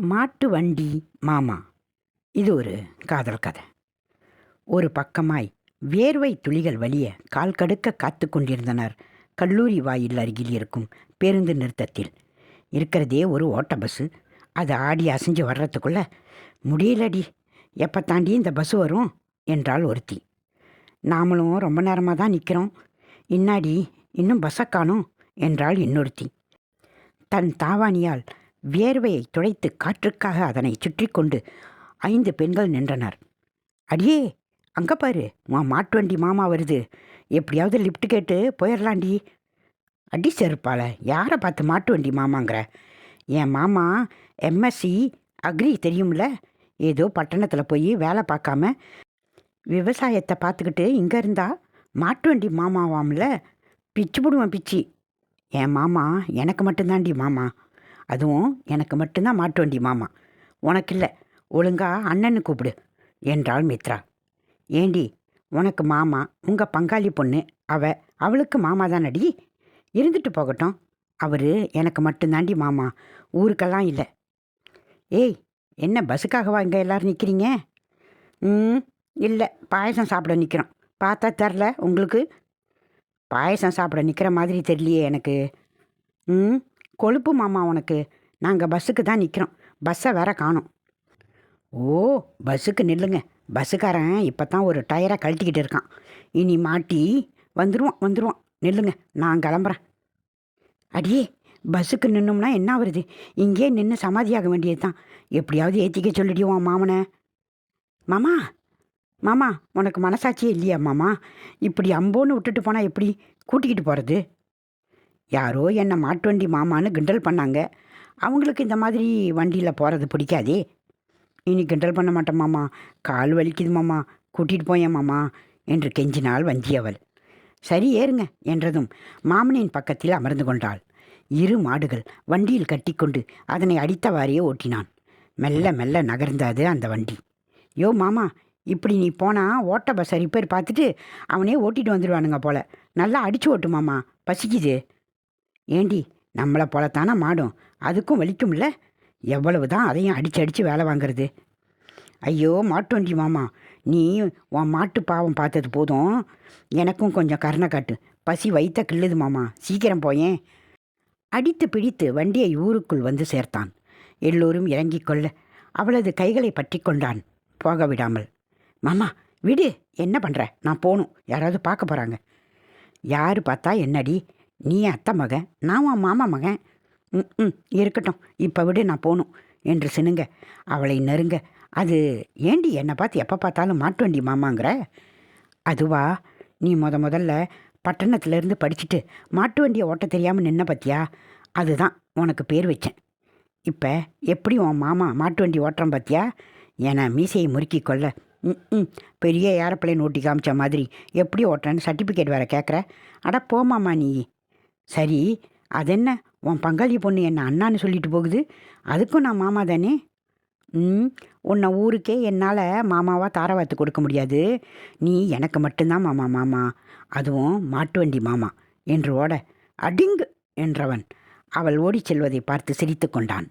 மாட்டு வண்டி மாமா. இது ஒரு காதல் கதை. ஒரு பக்கமாய் வேர்வை துளிகள் வழிய கால் கடுக்க காத்து கொண்டிருந்தனர் கல்லூரி வாயில் அருகில் இருக்கும் பேருந்து நிறுத்தத்தில். இருக்கிறதே ஒரு ஓட்ட பஸ்ஸு அது ஆடி அசைஞ்சு வர்றதுக்குள்ள முடியலடி எப்போ தாண்டி இந்த பஸ் வரும்? என்றாள் ஒருத்தி. நாமளும் ரொம்ப நேரமாக தான் நிற்கிறோம் இன்னாடி இன்னும் பஸ்ஸை காணோம் என்றாள் இன்னொருத்தி. தன் தாவாணியால் வியர்வையை துடைத்து காற்றுக்காக அதனை சுற்றி கொண்டு ஐந்து பெண்கள் நின்றனர். அடியே அங்கே பாரு உன் மாட்டுவண்டி மாமா வருது. எப்படியாவது லிஃப்ட் கேட்டு போயிடலாண்டி அடி செருப்பால யாரை பார்த்து மாட்டுவண்டி மாமாங்கிற? என் மாமா எம்எஸ்சி அக்ரி தெரியும்ல? ஏதோ பட்டணத்தில் போய் வேலை பார்க்காம விவசாயத்தை பார்த்துக்கிட்டு இங்கே இருந்தா மாட்டு வண்டி மாமாவாம்ல? பிச்சு போடுவேன் பிச்சு. என் மாமா எனக்கு மட்டும்தாண்டி மாமா. அதுவும் எனக்கு மட்டும்தான் மாட்டு வண்டி மாமா. உனக்கு இல்லை ஒழுங்கா அண்ணன்னு கூப்பிடு. என்றாள் மித்ரா. ஏண்டி உனக்கு மாமா உங்கள் பங்காளி பொண்ணு அவ அவளுக்கு மாமா தானடி இருந்துட்டு போகட்டும். அவர் எனக்கு மட்டும்தாண்டி மாமா. ஊருக்கெல்லாம் இல்லை. ஏய் என்ன பஸ்ஸுக்காகவா இங்கே எல்லோரும் நிற்கிறீங்க ம் இல்லை. பாயசம் சாப்பிட நிற்கிறோம் பார்த்தா தெரில உங்களுக்கு. பாயசம் சாப்பிட நிற்கிற மாதிரி தெரியலையே எனக்கு. ம் கொழுப்பு மாமா உனக்கு. நாங்கள் பஸ்ஸுக்கு தான் நிற்கிறோம் பஸ்ஸை வேற காணோம். ஓ பஸ்ஸுக்கு நில்லுங்க. பஸ்ஸுக்காரன் இப்போ தான் ஒரு டயரை கழட்டிக்கிட்டு இருக்கான். இனி மாட்டி வந்துடுவான் வந்துடுவான் நில்லுங்க நான் கிளம்புறேன். அடியே பஸ்ஸுக்கு நின்னோம்னா என்ன வருது இங்கேயே நின்று சமாதியாக வேண்டியது தான் எப்படியாவது ஏற்றிக்க சொல்லிடுவான் மாமனை. மாமா மாமா உனக்கு மனசாட்சியே இல்லையா மாமா? இப்படி அம்போன்னு விட்டுட்டு போனால் எப்படி? கூட்டிக்கிட்டு போகிறது யாரோ என்னை மாட்டு வண்டி மாமான்னு கிண்டல் பண்ணாங்க. அவங்களுக்கு இந்த மாதிரி வண்டியில் போகிறது பிடிக்காதே. இனி கிண்டல் பண்ண மாட்டேன் மாமா. கால் வலிக்குது மாமா. கூட்டிகிட்டு போயேன் மாமா என்று கெஞ்சினாள் வஞ்சியவள் சரி ஏறுங்க என்றதும் மாமனின் பக்கத்தில் அமர்ந்து கொண்டாள். இரு மாடுகள் வண்டியில் கட்டிக்கொண்டு அதனை அடித்தவாறே ஓட்டினான். மெல்ல மெல்ல நகர்ந்தது அந்த வண்டி. யோ மாமா இப்படி நீ போனால் ஓட்ட பஸ்ஸை ரிப்பேர் பார்த்துட்டு அவனே ஓட்டிட்டு வந்துடுவானுங்க போல. நல்லா அடிச்சு ஓட்டு மாமா. பசிக்குது. ஏண்டி நம்மளை போலத்தானே மாடும்? அதுக்கும் வலிக்கும்ல? எவ்வளவு தான் அதையும் அடிச்சு அடித்து வேலை வாங்குறது? ஐயோ மாட்டோண்டி மாமா. நீ உன் மாட்டு பாவம் பார்த்தது போதும். எனக்கும் கொஞ்சம் கருணை காட்டு. பசி வைத்த கிள்ளுது மாமா. சீக்கிரம் போயேன். அடித்து பிடித்து வண்டியை ஊருக்குள் வந்து சேர்த்தான். எல்லோரும் இறங்கிக் கொள்ள அவளது கைகளை பற்றி கொண்டான். போக விடாமல் மாமா விடு. என்ன பண்ணுற நான் போகணும் யாராவது பார்க்க போகிறாங்க யார் பார்த்தா என்னடி? நீ அத்தை மகன் நான் உன் மாமா மகன். ம் ம் இருக்கட்டும் இப்போ விட நான் போகணும் என்று சினுங்க. அவளை நெருங்க அது ஏண்டி என்னை பார்த்து எப்போ பார்த்தாலும் மாட்டு வண்டி மாமாங்கிற? அதுவா நீ முத முதல்ல பட்டணத்துலேருந்து படிச்சுட்டு மாட்டு வண்டியை ஓட்ட தெரியாமல் நின்ன பத்தியா? அதுதான் உனக்கு பேர் வச்சேன். இப்போ எப்படி உன் மாமா மாட்டு வண்டி ஓட்டுறான் பார்த்தியா என மீசையை முறுக்கி கொள்ள. ம் ம் பெரிய ஏரோப்ளேன் ஓட்டி காமிச்ச மாதிரி எப்படி ஓட்டுறேன்னு சர்டிஃபிகேட் வேறு கேட்குற அட போமாமா நீ சரி அதென்ன? உன் பங்காளி பொண்ணு என்ன அண்ணான்னு சொல்லிட்டு போகுது. அதுக்கும் நான் மாமா தானே? ம் உன்னை ஊருக்கே என்னால் மாமாவாக தாரவாத்து கொடுக்க முடியாது. நீ எனக்கு மட்டும்தான் மாமா மாமா. அதுவும் மாட்டு வண்டி மாமா. என்று ஓட அடிங்கு! என்றவன். அவள் ஓடிச் செல்வதை பார்த்து சிரித்து கொண்டான்.